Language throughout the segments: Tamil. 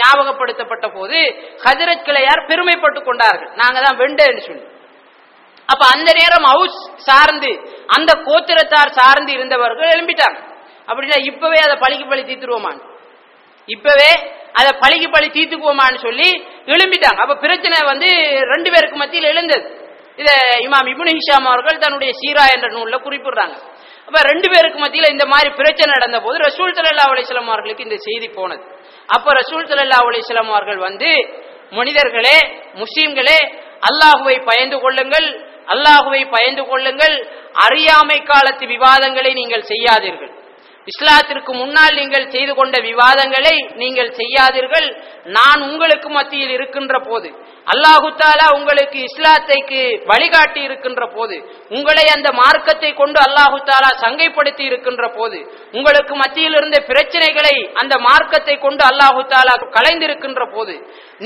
ஞாபகப்படுத்தப்பட்ட போது ஹஜரத் கிளையார் பெருமைப்பட்டுக் கொண்டார்கள்? நாங்க தான் வெண்டேன்னு சொல்லி. அப்ப அந்த நேரம் ஹவுஸ் சார்ந்து அந்த கோத்திரத்தார் சார்ந்து இருந்தவர்கள் எழும்பிட்டாங்க. அப்படின்னா இப்பவே அதை பழிக்கு பழி தீத்துருவோமான் இப்பவே அதை பழிக்கு பழி தீர்த்துக்குவோமான்னு சொல்லி எழும்பிட்டாங்க. அப்ப பிரச்சனை வந்து ரெண்டு பேருக்கு மத்தியில் எழுந்தது. இத இமாம் இப்னு ஹிஷாம் அவர்கள் தன்னுடைய சீரா என்ற நூல்ல குறிப்பிடுறாங்க. அப்ப ரெண்டு பேருக்கு மத்தியில இந்த மாதிரி பிரச்சனை நடந்த போது ரசூல் சல்லா அலிஸ்லாம் அவர்களுக்கு இந்த செய்தி போனது. அப்ப ரசூல் சல்லா அலிஸ்லாம் அவர்கள் வந்து மனிதர்களே முஸ்லீம்களே அல்லாஹுவை பயந்து கொள்ளுங்கள் அல்லாஹுவை பயந்து கொள்ளுங்கள் அறியாமை காலத்து விவாதங்களை நீங்கள் செய்யாதீர்கள். இஸ்லாத்திற்கு முன்னால் நீங்கள் செய்து கொண்ட விவாதங்களை நீங்கள் செய்யாதீர்கள். நான் உங்களுக்கு மத்தியில் இருக்கின்ற போது அல்லாஹுத்தாலா உங்களுக்கு இஸ்லாத்தைக்கு வழிகாட்டி இருக்கின்ற போது உங்களை அந்த மார்க்கத்தை கொண்டு அல்லாஹுத்தாலா சங்கைப்படுத்தி இருக்கின்ற போது உங்களுக்கு மத்தியில் இருந்த பிரச்சனைகளை அந்த மார்க்கத்தை கொண்டு அல்லாஹுத்தாலா கலைந்திருக்கின்ற போது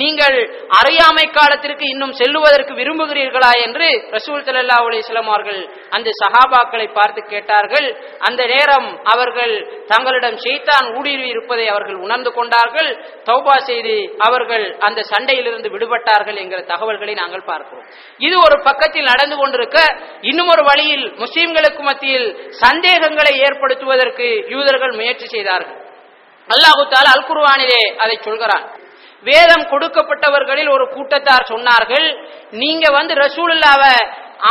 நீங்கள் அறியாமை காலத்திற்கு இன்னும் செல்லுவதற்கு விரும்புகிறீர்களா என்று ரசூல் தலல்லா அலிஸ்லாம் அவர்கள் அந்த சஹாபாக்களை பார்த்து கேட்டார்கள் அந்த நேரம் அவர்கள் தங்களிடம் ஷெய்தான் ஊடுருவி இருப்பதை அவர்கள் உணர்ந்து கொண்டார்கள் தௌபா செய்து அவர்கள் அந்த சண்டையிலிருந்து விடுபட்டார்கள் என்கிற தகவல்களை நாங்கள் பார்க்கிறோம். இது ஒரு பக்கத்தில் நடந்து கொண்டிருக்க இன்னும் ஒரு வழியில் முஸ்லிம்களுக்கு மத்தியில் சந்தேகங்களை ஏற்படுத்துவதற்கு யூதர்கள் முயற்சி செய்தார்கள். அல்லாஹு தாலா அல் குருவானிலே அதை சொல்கிறான். வேதம் கொடுக்கப்பட்டவர்களில் ஒரு கூட்டத்தார் சொன்னார்கள் நீங்க வந்து ரசூலுல்லாவ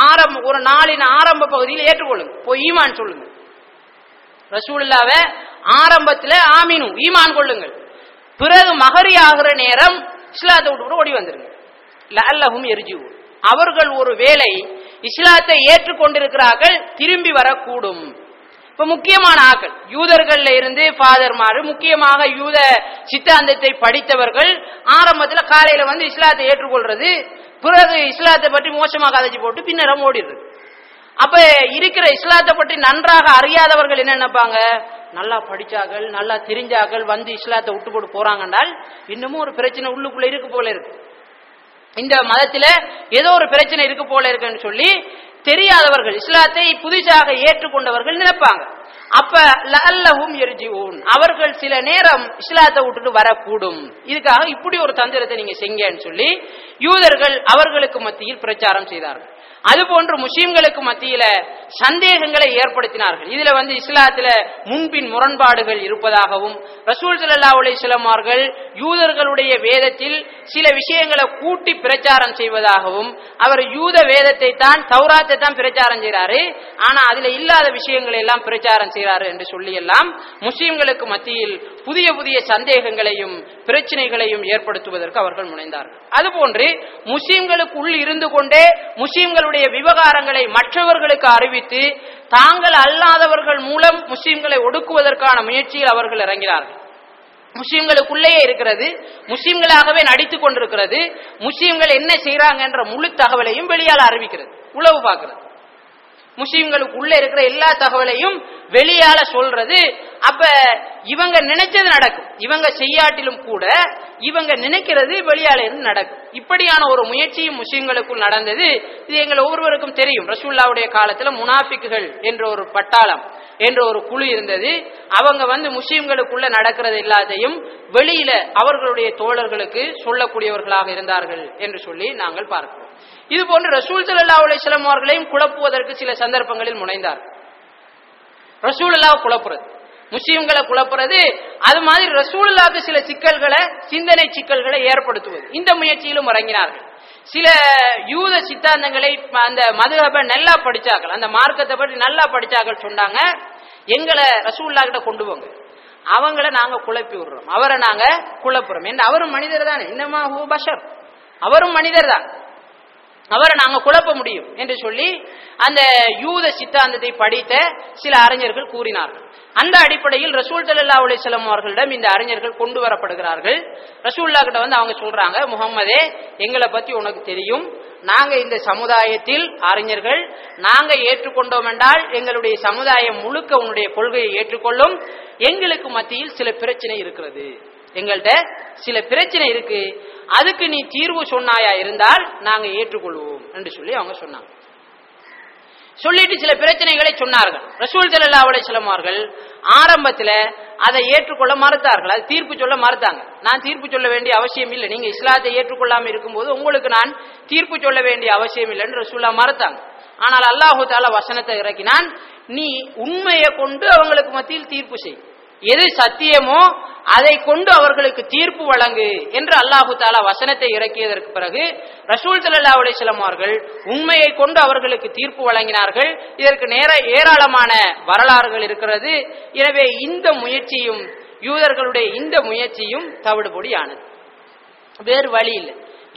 ஆரம்ப ஒரு நாளின் ஆரம்ப பகுதியில் ஏற்றுக்கொள்ளுங்க. போய் ஈமான் சொல்லுங்க. ரசூலுல்லாவ ஆரம்பத்தில் ஆமீனும் ஈமான் கொள்ளுங்கள். பிறகு மகரி ஆகிற நேரம் இஸ்லாத்தை விட்டு கூட ஓடி வந்துருங்க. லல்லஹும் எரிஜிவு அவர்கள் ஒரு வேலை இஸ்லாத்தை ஏற்றுக்கொண்டிருக்கிறார்கள் திரும்பி வரக்கூடும். இப்ப முக்கியமான ஆக்கள் யூதர்கள்ல இருந்து ஃபாதர்மாரு முக்கியமாக யூத சித்தாந்தத்தை படித்தவர்கள் ஆரம்பத்தில் காலையில வந்து இஸ்லாத்தை ஏற்றுக்கொள்றது பிறகு இஸ்லாத்தை பற்றி மோசமாக கதைச்சு போட்டு பின்னரம் ஓடிடுது அப்ப இருக்கிற இஸ்லாத்தை பற்றி நன்றாக அறியாதவர்கள் என்ன நினைப்பாங்க? நல்லா படிச்சார்கள் நல்லா தெரிஞ்சார்கள் வந்து இஸ்லாத்தை விட்டு போட்டு போறாங்கன்றால் இன்னமும் ஒரு பிரச்சனை உள்ளுக்குள்ள இருக்கு போல இருக்கு. இந்த மதத்துல ஏதோ ஒரு பிரச்சனை இருக்கு போல இருக்குன்னு சொல்லி தெரியாதவர்கள் இஸ்லாத்தை புதுசாக ஏற்றுக்கொண்டவர்கள் நினைப்பாங்க. அப்ப லல்லஹும் எரிஜிவும் அவர்கள் சில நேரம் இஸ்லாத்தை விட்டுட்டு வரக்கூடும். இதுக்காக இப்படி ஒரு தந்திரத்தை நீங்க செங்கன்னு சொல்லி யூதர்கள் அவர்களுக்கு மத்தியில் பிரச்சாரம் செய்தார்கள். அதுபோன்று முஸ்லீம்களுக்கு மத்தியில சந்தேகங்களை ஏற்படுத்தினார்கள். இதுல வந்து இஸ்லாத்துல முன்பின் முரண்பாடுகள் இருப்பதாகவும் ரசூல் சல்லா அலிஸ்லாம் யூதர்களுடைய வேதத்தில் சில விஷயங்களை கூட்டி பிரச்சாரம் செய்வதாகவும் அவர் யூத வேதத்தை தான் சௌராத்தை தான் பிரச்சாரம் செய்கிறாரு ஆனா அதுல இல்லாத விஷயங்களை எல்லாம் பிரச்சாரம் செய்கிறாரு என்று சொல்லி எல்லாம் முஸ்லிம்களுக்கு மத்தியில் புதிய புதிய சந்தேகங்களையும் பிரச்சனைகளையும் ஏற்படுத்துவதற்கு அவர்கள் முனைந்தார்கள். அதுபோன்று முஸ்லிம்களுக்குள் இருந்து கொண்டே முஸ்லிம்களுடைய விவகாரங்களை மற்றவர்களுக்கு அறிவித்து தாங்கள் அல்லாதவர்கள் மூலம் முஸ்லிம்களை ஒடுக்குவதற்கான முயற்சியில் அவர்கள் இறங்கினார்கள். முஸ்லிம்களுக்குள்ளேயே இருக்கிறது முஸ்லிம்களாகவே நடித்துக் கொண்டிருக்கிறது முஸ்லிம்கள் என்ன செய்யறாங்க என்ற முழு தகவலையும் வெளியால் அறிவிக்கிறது உளவு பார்க்கிறது. முஸ்லீம்களுக்கு உள்ள இருக்கிற எல்லா தகவலையும் வெளியால சொல்றது. அப்ப இவங்க நினைச்சது நடக்கும். இவங்க செய்யாட்டிலும் கூட இவங்க நினைக்கிறது வெளியால இருந்து நடக்கும். இப்படியான ஒரு முயற்சியும் முஸ்லீம்களுக்குள் நடந்தது. இது எங்கள் ஒவ்வொருவருக்கும் தெரியும். ரசூல்லாவுடைய காலத்துல முனாபிக்குகள் என்ற ஒரு பட்டாளம் என்ற ஒரு குழு இருந்தது. அவங்க வந்து முஸ்லீம்களுக்குள்ள நடக்கிறது எல்லாத்தையும் வெளியில அவர்களுடைய தோழர்களுக்கு சொல்லக்கூடியவர்களாக இருந்தார்கள் என்று சொல்லி நாங்கள் பார்க்கிறோம். இது போன்று ரசூல் சல்லா அலிஸ்லாம் அவர்களையும் குழப்புவதற்கு சில சந்தர்ப்பங்களில் முனைந்தார். ரசூல் அல்லாவை குழப்புறது. முஸ்லீம்களை குழப்புறது. அது மாதிரி ரசூலுல்லாவுக்கு சில சிக்கல்களை சிந்தனை சிக்கல்களை ஏற்படுத்துவது. இந்த முயற்சியிலும் இறங்கினார்கள். சில யூத சித்தாந்தங்களை அந்த மதுஹப நல்லா படிச்சார்கள். அந்த மார்க்கத்தை பற்றி நல்லா படிச்சார்கள் சொன்னாங்க. எங்களை ரசூல்லா கிட்ட கொண்டு போங்க. அவங்கள நாங்க குழப்பி விடுறோம். அவரை நாங்க குழப்புறோம். என்ன அவரும் மனிதர் தானே. இன்னமா ஹூ பஷர். அவரும் மனிதர் தான். அவரை நாங்க குழப்ப முடியும் என்று சொல்லி அந்த யூத சித்தாந்தத்தை படித்த சில அறிஞர்கள் கூறினார்கள். அந்த அடிப்படையில் ரசூல் சல்லா அலிஸ்லாம் அவர்களிடம் இந்த அறிஞர்கள் கொண்டு வரப்படுகிறார்கள். ரசூல்லா கிட்ட வந்து அவங்க சொல்றாங்க முகம்மதே எங்களை பத்தி உனக்கு தெரியும். நாங்க இந்த சமுதாயத்தில் அறிஞர்கள் நாங்க ஏற்றுக்கொண்டோம் என்றால் எங்களுடைய சமுதாயம் முழுக்க உன்னுடைய கொள்கையை ஏற்றுக்கொள்ளும். எங்களுக்கு மத்தியில் சில பிரச்சனை இருக்கிறது. எங்கள்கிட்ட சில பிரச்சனை இருக்கு. அதுக்கு நீ தீர்வு சொன்னாயா இருந்தால் நாங்க ஏற்றுக்கொள்வோம் என்று சொல்லி அவங்க சொன்னாங்க. சொல்லிட்டு சில பிரச்சனைகளை சொன்னார்கள். ரசூல் சல்லா அலிஸ்லாம் அவர்கள் ஆரம்பத்துல அதை ஏற்றுக்கொள்ள மறுத்தார்கள். அது தீர்ப்பு சொல்ல மறுத்தாங்க. நான் தீர்ப்பு சொல்ல வேண்டிய அவசியம் இல்லை. நீங்க இஸ்லாத்தை ஏற்றுக்கொள்ளாம இருக்கும்போது உங்களுக்கு நான் தீர்ப்பு சொல்ல வேண்டிய அவசியம் இல்லைன்னு ரசூல்லா மறுத்தாங்க. ஆனால் அல்லாஹு தாலா வசனத்தை இறக்கினான். நீ உண்மையை கொண்டு அவங்களுக்கு மத்தியில் தீர்ப்பு செய். எது சத்தியமோ அதை கொண்டு அவர்களுக்கு தீர்ப்பு வழங்கு என்று அல்லாஹு தாலா வசனத்தை இறக்கியதற்கு பிறகு ரசூல் சல்லா அலிஸ்லாம் அவர்கள் உண்மையை கொண்டு அவர்களுக்கு தீர்ப்பு வழங்கினார்கள். இதற்கு நேர ஏராளமான வரலாறுகள் இருக்கிறது. எனவே இந்த முயற்சியும் யூதர்களுடைய இந்த முயற்சியும் தவிடுபொடியானது. வேறு வழி இல்லை.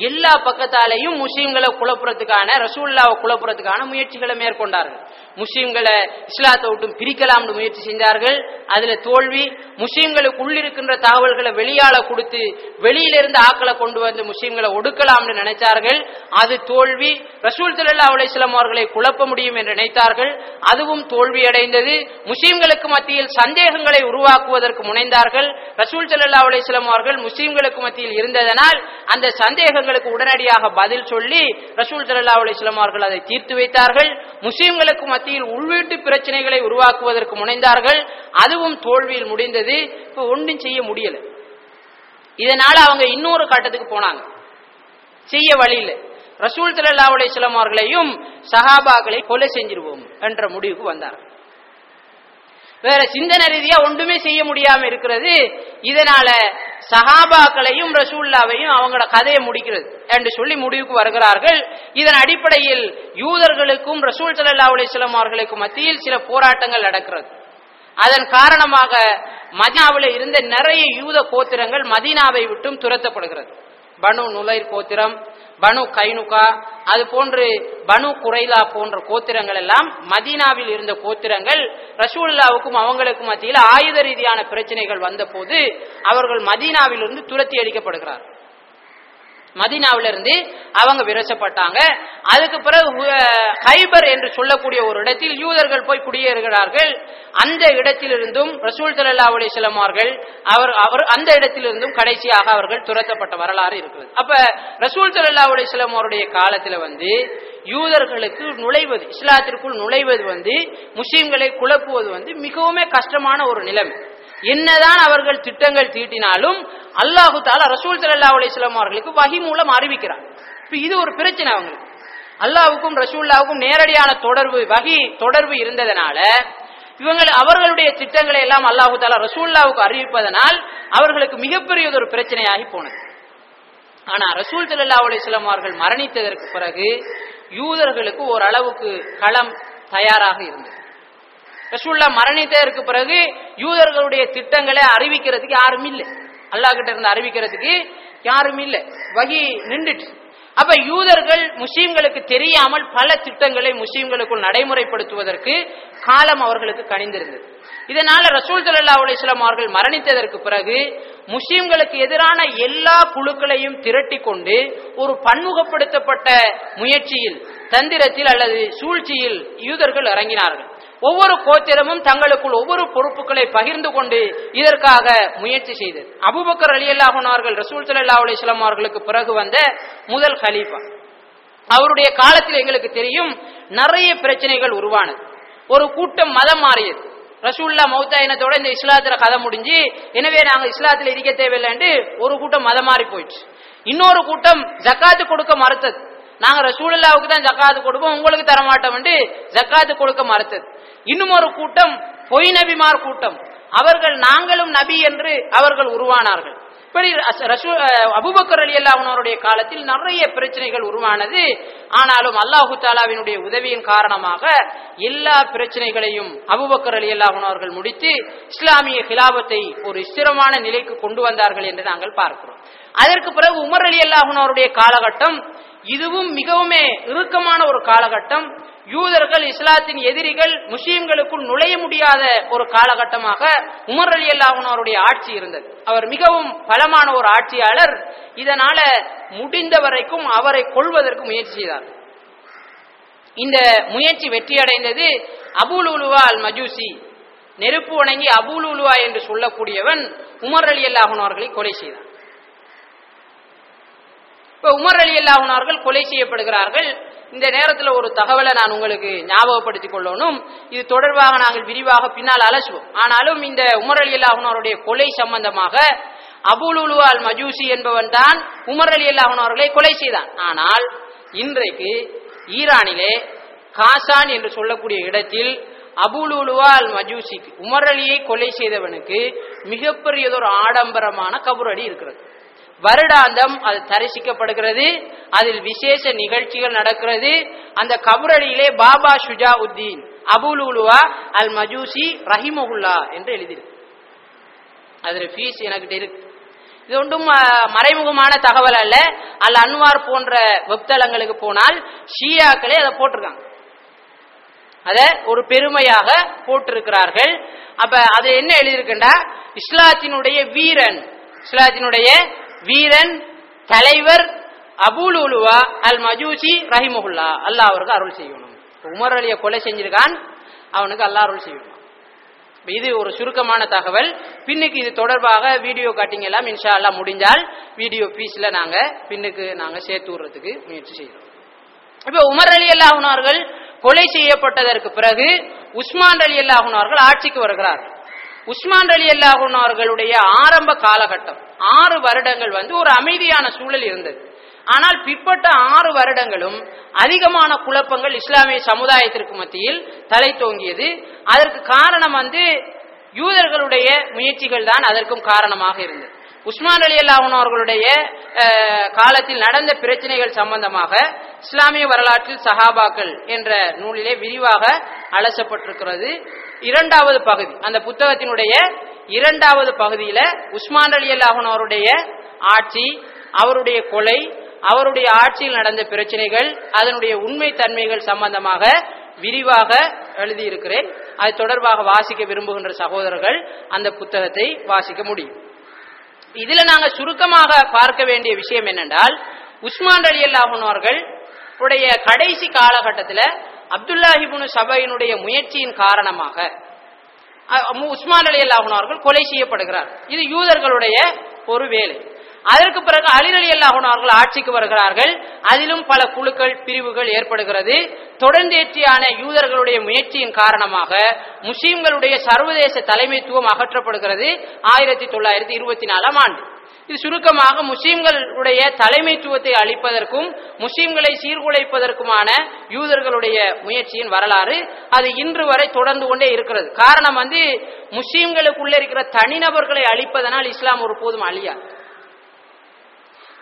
எல்லா பக்கத்தாலையும் முஸ்லீம்களை குழப்புறதுக்கான ரசூல்லாவை குழப்புறதுக்கான முயற்சிகளை மேற்கொண்டார்கள். முஸ்லீம்களை இஸ்லாத்தை விட்டும் பிரிக்கலாம்னு முயற்சி செஞ்சார்கள். அதுல தோல்வி முஸ்லீம்களுக்கு உள்ளிருக்கின்ற தகவல்களை வெளியால கொடுத்து வெளியிலிருந்து ஆக்களை கொண்டு வந்து முஸ்லீம்களை ஒடுக்கலாம்னு நினைச்சார்கள். அது தோல்வி ரசூல் சல்லா அலிஸ்லாம் அவர்களை குழப்ப முடியும் என்று நினைத்தார்கள். அதுவும் தோல்வி அடைந்தது. முஸ்லீம்களுக்கு மத்தியில் சந்தேகங்களை உருவாக்குவதற்கு முனைந்தார்கள். ரசூல் சல்லா அலிஸ்லாம் அவர்கள் முஸ்லீம்களுக்கு மத்தியில் இருந்ததனால் அந்த சந்தேகங்களுக்கு உடனடியாக பதில் சொல்லி ரசூல் சல்லா அலிஸ்லாம் அவர்கள் அதை தீர்த்து வைத்தார்கள். முஸ்லீம்களுக்கு மத்தியில் உள்வீட்டு பிரச்சனைகளை உருவாக்குவதற்கு முனைந்தார்கள். அதுவும் தோல்வியில் முடிந்தது. இப்போ ஒன்றும் செய்ய முடியல. இதனால அவங்க இன்னொரு கட்டத்துக்கு போனாங்க. செய்ய வழியில் ரசூல் சல்லா அலிஸ்லாம் அவர்களையும் சஹாபாக்களை கொலை செஞ்சிருவோம் என்ற முடிவுக்கு வந்தார்கள். வேற சிந்தனை ரீதியா ஒன்றுமே செய்ய முடியாம இருக்கிறது. இதனால சஹாபாக்களையும் ரசூல்லாவையும் அவங்களோட கதையை முடிக்கிறது என்று சொல்லி முடிவுக்கு வருகிறார்கள். இதன் அடிப்படையில் யூதர்களுக்கும் ரசூல் சல்லா அலிஸ்லாம் அவர்களுக்கும் மத்தியில் சில போராட்டங்கள் நடக்கிறது. அதன் காரணமாக மதினாவில் இருந்த நிறைய யூத கோத்திரங்கள் மதீனாவை விட்டும் துரத்தப்படுகிறது. பனு நுலைர் கோத்திரம் பனு கைனுகா அது போன்று பனு குரைலா போன்ற கோத்திரங்கள் எல்லாம் மதீனாவில் இருந்த கோத்திரங்கள் ரசூல்லாவுக்கும் அவங்களுக்கும் மத்தியில் ஆயுத ரீதியான பிரச்சனைகள் வந்த போது அவர்கள் மதீனாவிலிருந்து துரத்தி மதினாவில இருந்து அவங்க விரசப்பட்டாங்க. அதுக்கு பிறகு ஹைபர் என்று சொல்லக்கூடிய ஒரு இடத்தில் யூதர்கள் போய் குடியேறுகிறார்கள். அந்த இடத்திலிருந்தும் ரசூல் சல்லா அலிஸ்லாம் அவர்கள் அவர் அவர் அந்த இடத்திலிருந்தும் கடைசியாக அவர்கள் துரத்தப்பட்ட வரலாறு இருக்கிறது. அப்ப ரசூல் சல்லா அலிஸ்லாம் அவருடைய காலத்துல வந்து யூதர்களுக்கு நுழைவது இஸ்லாத்திற்குள் நுழைவது வந்து முஸ்லீம்களை குழப்புவது வந்து மிகவும் கஷ்டமான ஒரு நிலைமை. என்னதான் அவர்கள் திட்டங்கள் தீட்டினாலும் அல்லாஹு தாலா ரசூல் சல்லா அலிஸ்லாம் அவர்களுக்கு வகி மூலம் அறிவிக்கிறார் இப்ப இது ஒரு பிரச்சனை அவங்களுக்கு. அல்லாவுக்கும் ரசூல்லாவுக்கும் நேரடியான தொடர்பு வகி தொடர்பு இருந்ததனால இவங்கள் அவர்களுடைய திட்டங்களை எல்லாம் அல்லாஹு தாலா ரசூல்லாவுக்கு அறிவிப்பதனால் அவர்களுக்கு மிகப்பெரிய ஒரு பிரச்சனையாகி போனது. ஆனா ரசூல் சல்லா அலிஸ்லாம் அவர்கள் மரணித்ததற்கு பிறகு யூதர்களுக்கு ஓரளவுக்கு களம் தயாராக இருந்தது. ரசூல்லா மரணித்ததற்கு பிறகு யூதர்களுடைய திட்டங்களை அறிவிக்கிறதுக்கு யாரும் இல்லை. அல்லா கிட்ட இருந்து அறிவிக்கிறதுக்கு யாரும் இல்லை. வகி நின்றுட்டு அப்ப யூதர்கள் முஸ்லீம்களுக்கு தெரியாமல் பல திட்டங்களை முஸ்லீம்களுக்குள் நடைமுறைப்படுத்துவதற்கு காலம் அவர்களுக்கு கணிந்திருந்தது. இதனால ரசூல் சல்லா அலிஸ்லாம் அவர்கள் மரணித்ததற்கு பிறகு முஸ்லீம்களுக்கு எதிரான எல்லா குழுக்களையும் திரட்டி கொண்டு ஒரு பன்முகப்படுத்தப்பட்ட முயற்சியில் தந்திரத்தில் அல்லது சூழ்ச்சியில் யூதர்கள் இறங்கினார்கள். ஒவ்வொரு கோத்திரமும் தங்களுக்குள் ஒவ்வொரு பொறுப்புகளை பகிர்ந்து கொண்டு இதற்காக முயற்சி செய்தது. அபுபக்கர் அலி அல்லாஹனார்கள் ரசூல் சல்லா அலிஸ்லாம் அவர்களுக்கு பிறகு வந்த முதல் ஹலீஃபா அவருடைய காலத்தில் எங்களுக்கு தெரியும் நிறைய பிரச்சனைகள் உருவானது. ஒரு கூட்டம் மதம் மாறியது. ரசூல்லா மௌத்தாயினத்தோட இந்த இஸ்லாத்துல கதை முடிஞ்சு எனவே நாங்க இஸ்லாத்துல இருக்க தேவையில்லைன்ட்டு ஒரு கூட்டம் மதம் மாறி போயிடுச்சு. இன்னொரு கூட்டம் ஜக்காத்து கொடுக்க மறுத்தது. நாங்க ரசூலுல்லாவுக்கு தான் ஜக்காத்து கொடுப்போம் உங்களுக்கு தர மாட்டோம் ஜக்காத்து கொடுக்க மறுத்தது. இன்னும் ஒரு கூட்டம் பொய் நபிமார் கூட்டம். அவர்கள் நாங்களும் நபி என்று அவர்கள் உருவானார்கள். இப்படி அபுபக்கர் அலி அல்லாஹனுடைய காலத்தில் நிறைய பிரச்சனைகள் உருவானது. ஆனாலும் அல்லாஹு தாலாவினுடைய உதவியின் காரணமாக எல்லா பிரச்சனைகளையும் அபுபக்கர் அலி அல்லாஹன் முடித்து இஸ்லாமிய கிலாபத்தை ஒரு ஸ்திரமான நிலைக்கு கொண்டு வந்தார்கள் என்று நாங்கள் பார்க்கிறோம். அதற்கு பிறகு உமர் அலி அல்லாஹனுடைய காலகட்டம் இதுவும் மிகவும் இறுக்கமான ஒரு காலகட்டம். யூதர்கள் இஸ்லாத்தின் எதிரிகள் முஸ்லீம்களுக்குள் நுழைய முடியாத ஒரு காலகட்டமாக உமர் அலி அல்லாஹனுடைய ஆட்சி இருந்தது. அவர் மிகவும் பலமான ஒரு ஆட்சியாளர். இதனால முடிந்த வரைக்கும் அவரை கொள்வதற்கு முயற்சி செய்தார். இந்த முயற்சி வெற்றியடைந்தது அபுலுலுவா அல் மஜூசி நெருப்பு வணங்கி அபுலுலுவா என்று சொல்லக்கூடியவன் உமர் அலி அல்லாஹன் அவர்களை கொலை செய்தான் இப்ப உமர் அலி அல்லாஹனார்கள் கொலை செய்யப்படுகிறார்கள். இந்த நேரத்தில் ஒரு தகவலை நான் உங்களுக்கு ஞாபகப்படுத்திக் கொள்ளணும் இது தொடர்பாக நாங்கள் விரிவாக பின்னால் அலசுவோம். ஆனாலும் இந்த உமர் அலி அல்லாஹனுடைய கொலை சம்பந்தமாக அபுலுலு அல் மஜூசி என்பவன் தான் உமர் அலி அல்லாஹன் அவர்களை கொலை செய்தான். ஆனால் இன்றைக்கு ஈரானிலே காசான் என்று சொல்லக்கூடிய இடத்தில் அபுலுலுவா அல் மஜூசிக்கு உமர் அலியை கொலை செய்தவனுக்கு மிகப்பெரியதொரு ஆடம்பரமான கபுரடி இருக்கிறது. வருடாந்தம் அது தரிசிக்கப்படுகிறது. அதில் விசேஷ நிகழ்ச்சிகள் நடக்கிறது. அந்த கபுரடியிலே பாபா ஷுஜா உத்தீன் அபுலுலுவா அல் மஜூசி ரஹிமகுல்லா என்று எழுதியிருக்கு. அதில் ஃபீஸ் எனக்கிட்ட இருக்கு. இது ஒன்றும் மறைமுகமான தகவல் அல்ல. அல் அன்வார் போன்ற வெப்தளங்களுக்கு போனால் ஷியாக்களே அதை போட்டிருக்காங்க. அதை ஒரு பெருமையாக போட்டிருக்கிறார்கள். அப்ப அது என்ன எழுதியிருக்குண்டா? இஸ்லாத்தினுடைய வீரன் இஸ்லாத்தினுடைய வீரன் தலைவர் அபுலுலுவா அல் மஜூசி ரஹிமுல்லா அல்லாஹ் அவருக்கு அருள் செய்யணும். உமர் அலியை கொலை செஞ்சிருக்கான் அவனுக்கு அல்லா அருள் செய்யணும். இது ஒரு சுருக்கமான தகவல். பின்னுக்கு இது தொடர்பாக வீடியோ காட்டிங் எல்லாம் இன்ஷா அல்லாஹ் முடிஞ்சால் வீடியோ பீஸ்ல நாங்க பின்னுக்கு நாங்க சேர்த்து விடுறதுக்கு முயற்சி செய்யறோம். இப்ப உமர் அலி அல்லாஹுனார்கள் கொலை செய்யப்பட்டதற்கு பிறகு உஸ்மான் அலி அல்லாஹுனார்கள் அவர்கள் ஆட்சிக்கு வருகிறார்கள். உஸ்மான் அலி அல்லாஹன் அவர்களுடைய ஆரம்ப காலகட்டம். ஆறு வருடங்கள் வந்து ஒரு அமைதியான சூழல் இருந்தது. ஆனால் பிற்பட்ட ஆறு வருடங்களும் அதிகமான குழப்பங்கள் இஸ்லாமிய சமுதாயத்திற்கு மத்தியில் தலை தோங்கியது. அதற்கு காரணம் வந்து யூதர்களுடைய முயற்சிகள் தான் அதற்கும் காரணமாக இருந்தது. உஸ்மான் அலி அல்லாஹன் அவர்களுடைய காலத்தில் நடந்த பிரச்சனைகள் சம்பந்தமாக இஸ்லாமிய வரலாற்றில் சஹாபாக்கள் என்ற நூலிலே விரிவாக அலசப்பட்டிருக்கிறது. இரண்டாவது பகுதி அந்த புத்தகத்தினுடைய இரண்டாவது பகுதியில உஸ்மான் அலி அல்லாஹன் அவருடைய ஆட்சி அவருடைய கொலை அவருடைய ஆட்சியில் நடந்த பிரச்சனைகள் அதனுடைய உண்மை தன்மைகள் சம்பந்தமாக விரிவாக எழுதியிருக்கிறேன். அது தொடர்பாக வாசிக்க விரும்புகின்ற சகோதரர்கள் அந்த புத்தகத்தை வாசிக்க முடியும். இதுல நாங்க சுருக்கமாக பார்க்க வேண்டிய விஷயம் என்னென்றால் உஸ்மான் அலி அல்லாஹன் அவர்கள் உடைய கடைசி காலகட்டத்தில் அப்துல்லாஹிபுனு சபையினுடைய முயற்சியின் காரணமாக உஸ்மான் அலி அல்லாஹன் அவர்கள் கொலை செய்யப்படுகிறார். இது யூதர்களுடைய ஒரு வேலை. அதற்கு பிறகு அலி அலி அவர்கள் ஆட்சிக்கு வருகிறார்கள். அதிலும் பல குழுக்கள் பிரிவுகள் ஏற்படுகிறது. தொடர்ந்தேற்றியான யூதர்களுடைய முயற்சியின் காரணமாக முஸ்லிம்களுடைய சர்வதேச தலைமைத்துவம் அகற்றப்படுகிறது. ஆயிரத்தி தொள்ளாயிரத்தி இருபத்தி நாலாம் ஆண்டு. இது சுருக்கமாக முஸ்லிம்களுடைய தலைமைத்துவத்தை அளிப்பதற்கும் முஸ்லிம்களை சீர்குலைப்பதற்குமான யூதர்களுடைய முயற்சியின் வரலாறு அது இன்று வரை தொடர்ந்து கொண்டே இருக்கிறது. காரணம் வந்து முஸ்லிம்களுக்குள்ள இருக்கிற தனிநபர்களை அழிப்பதனால் இஸ்லாம் ஒருபோதும் அழியாது.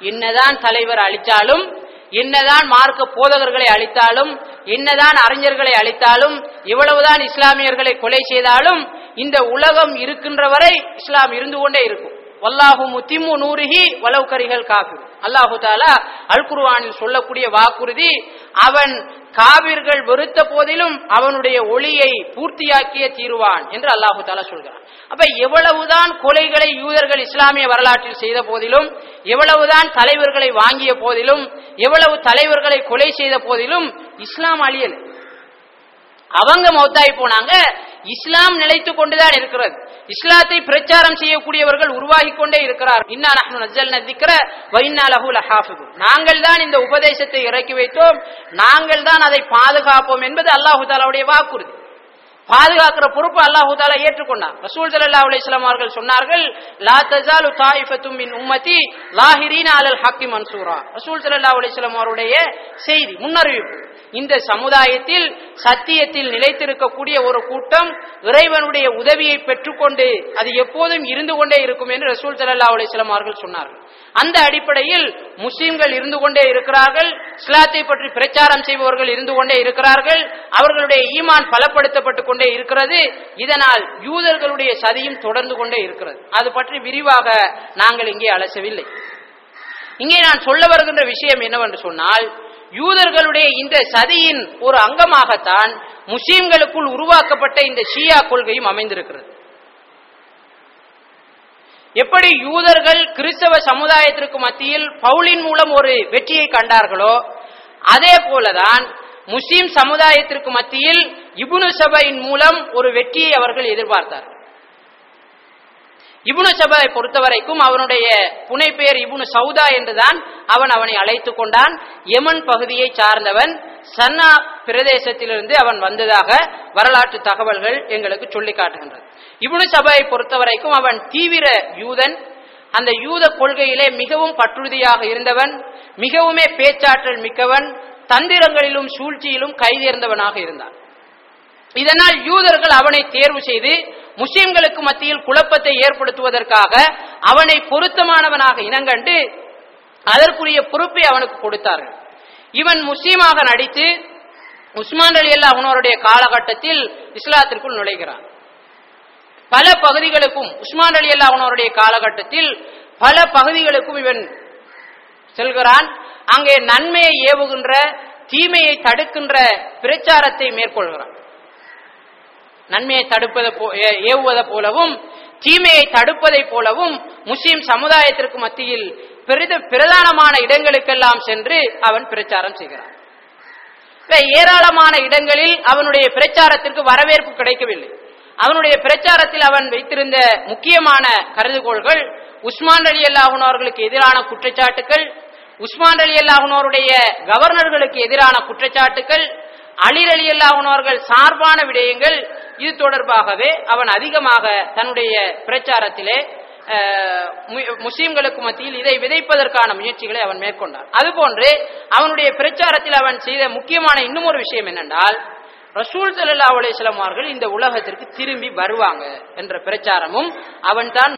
என்னதான் தலைவர் அழித்தாலும் என்னதான் மார்க்க போதகர்களை அழித்தாலும் என்னதான் அறிஞர்களை அழித்தாலும் இவ்வளவுதான் இஸ்லாமியர்களை கொலை செய்தாலும் இந்த உலகம் இருக்கின்ற வரை இஸ்லாம் இருந்து கொண்டே இருக்கும். வல்லாஹு முத்திமு நூறுகி வளவு கரிகள் காக்கும் அல்லாஹு தாலா அல் குருவானில் சொல்லக்கூடிய வாக்குறுதி அவன் காவிர்கள் வெறுத்த போதிலும் அவனுடைய ஒளியை பூர்த்தியாக்கிய தீருவான் என்று அல்லாஹு தாலா சொல்கிறான். அப்ப எவ்வளவுதான் கொலைகளை யூதர்கள் இஸ்லாமிய வரலாற்றில் செய்த போதிலும் எவ்வளவுதான் தலைவர்களை வாங்கிய போதிலும் எவ்வளவு தலைவர்களை கொலை செய்த போதிலும் இஸ்லாம் அழியல். அவங்க மௌத்தாய் போனாங்க இஸ்லாம் நிலைத்து கொண்டுதான் இருக்கிறது. இஸ்லாத்தை பிரச்சாரம் செய்யக்கூடியவர்கள் உருவாகி கொண்டே இருக்கிறார் நாங்கள் தான் இந்த உபதேசத்தை இறக்கி வைத்தோம். நாங்கள் தான் அதை பாதுகாப்போம் என்பது அல்லாஹு தாலாவுடைய வாக்குறுதி. பாதுகாக்கிற பொறுப்பு அல்லாஹூதால ஏற்றுக்கொண்டான். ஏற்றுக்கொண்டார் ரசூல் ஸல்லல்லாஹு அலிஸ்லாம் அவர்கள் சொன்னார்கள் லா தஸாலு தாயிஃபத்தும் மின் உம்மதி லாஹிரீன அலல் ஹக்கி மன்சூரா. ரசூல் ஸல்லல்லாஹு அலிஸ்லாம் அவருடைய செய்தி முன்னறிவிப்பு. இந்த சமுதாயத்தில் சத்தியத்தில் நிலைத்திருக்கக்கூடிய ஒரு கூட்டம் இறைவனுடைய உதவியை பெற்றுக்கொண்டு அது எப்போதும் இருந்து கொண்டே இருக்கும் என்று ரசூல் ஸல்லல்லாஹு அலிஸ்லாம் அவர்கள் சொன்னார்கள். அந்த அடிப்படையில் முஸ்லிம்கள் இருந்து கொண்டே இருக்கிறார்கள் இஸ்லாத்தை பற்றி பிரச்சாரம் செய்பவர்கள் இருந்து கொண்டே இருக்கிறார்கள் அவர்களுடைய ஈமான் பலப்படுத்தப்பட்டுக் கொண்டே இருக்கிறது. இதனால் யூதர்களுடைய சதியும் தொடர்ந்து கொண்டே இருக்கிறது. அது பற்றி விரிவாக நாங்கள் இங்கே அலசவில்லை. இங்கே நான் சொல்ல வருகின்ற விஷயம் என்னவென்று சொன்னால் யூதர்களுடைய இந்த சதியின் ஒரு அங்கமாகத்தான் முஸ்லிம்களுக்குள் உருவாக்கப்பட்ட இந்த ஷியா கொள்கையும் அமைந்திருக்கிறது. எப்படி யூதர்கள் கிறிஸ்தவ சமுதாயத்திற்கு மத்தியில் பவுலின் மூலம் ஒரு வெற்றியை கண்டார்களோ அதே போலதான் முஸ்லிம் சமுதாயத்திற்கு மத்தியில் இபுனு சபையின் மூலம் ஒரு வெற்றியை அவர்கள் எதிர்பார்த்தார் இபுனு சபை பொறுத்தவரைக்கும் அவனுடைய புனைப்பெயர் இபுனு சவுதா என்றுதான் அவன் அவனை அழைத்துக் கொண்டான். யமன் பகுதியை சார்ந்தவன் சன்னா பிரதேசத்திலிருந்து அவன் வந்ததாக வரலாற்று தகவல்கள் எங்களுக்கு சொல்லி காட்டுகின்றது இபுனு சபையை பொறுத்தவரைக்கும் அவன் தீவிர யூதன். அந்த யூத கொள்கையிலே மிகவும் பற்றுறுதியாக இருந்தவன் மிகவுமே பேச்சாற்றல் மிக்கவன் தந்திரங்களிலும் சூழ்ச்சியிலும் கைதேர்ந்தவனாக இருந்தான். இதனால் யூதர்கள் அவனை தேர்வு செய்து முஸ்லிம்களுக்கு மத்தியில் குழப்பத்தை ஏற்படுத்துவதற்காக அவனை பொருத்தமானவனாக இனங்கண்டு அதற்குரிய பொறுப்பை அவனுக்கு கொடுத்தார்கள். இவன் முஸ்லீமாக நடித்து உஸ்மான் அலி அல்லா அவனோருடைய காலகட்டத்தில் இஸ்லாத்திற்குள் நுழைகிறான். பல பகுதிகளுக்கும் உஸ்மான் அலி அல்லா அவனோருடைய காலகட்டத்தில் பல பகுதிகளுக்கும் இவன் செல்கிறான். அங்கே நன்மையை ஏவுகின்ற தீமையை தடுக்கின்ற பிரச்சாரத்தை மேற்கொள்கிறான். நன்மையை தடுப்பதை போ- ஏவுவதை போலவும் தீமையை தடுப்பதை போலவும் முஸ்லிம் சமுதாயத்திற்கு மத்தியில் பெரித பிரதானமான இடங்களுக்கெல்லாம் சென்று அவன் பிரச்சாரம் செய்கிறான். ஏராளமான இடங்களில் அவனுடைய பிரச்சாரத்திற்கு வரவேற்பு கிடைக்கவில்லை. அவனுடைய பிரச்சாரத்தில் அவன் வைத்திருந்த முக்கியமான கருதுகோள்கள் உஸ்மான் அலி அல்லாஹுனவர்களுக்கு எதிரான குற்றச்சாட்டுகள் உஸ்மான் அலி அல்லாஹுனோருடைய கவர்னர்களுக்கு எதிரான குற்றச்சாட்டுகள் அலிர் அலி அல்லாஹூன் சார்பான விடயங்கள் இது தொடர்பாகவே அவன் அதிகமாக தன்னுடைய பிரச்சாரத்திலே மு- முஸ்லிம்களுக்கு மத்தியில் இதை விதைப்பதற்கான முயற்சிகளை அவன் மேற்கொண்டான். அதுபோன்று அவனுடைய பிரச்சாரத்தில் அவன் செய்த முக்கியமான இன்னும் ஒரு விஷயம் என்னென்றால் ரசூல் சல்லா அலைஹி அவர்கள் இந்த உலகத்திற்கு திரும்பி வருவாங்க என்ற பிரச்சாரமும் அவன்தான்